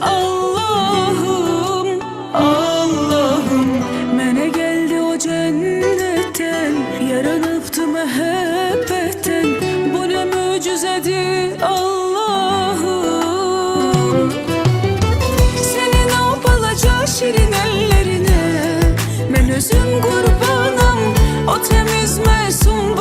Allah'ım Allah'ım. Mene geldi o cennetten Yaranıptı mehebbetten Bu ne mucizedir Allah'ım. Senin o şirin ellerine? Ben özüm kurbanım O temiz mesum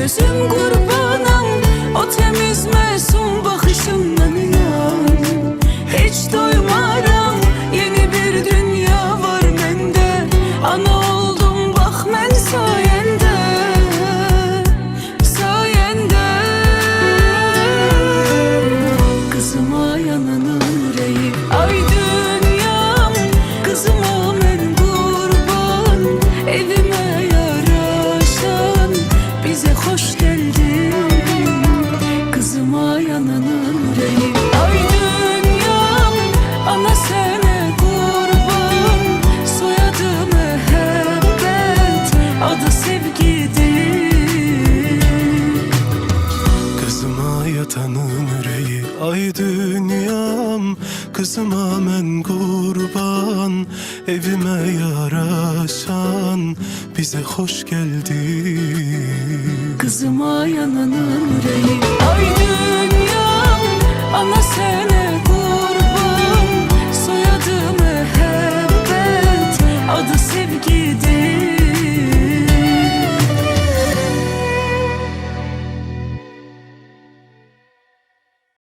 düşünürüm gurur Kızıma men kurban Evime yaraşan Bize hoş geldin. Kızıma yananın yüreği Aynı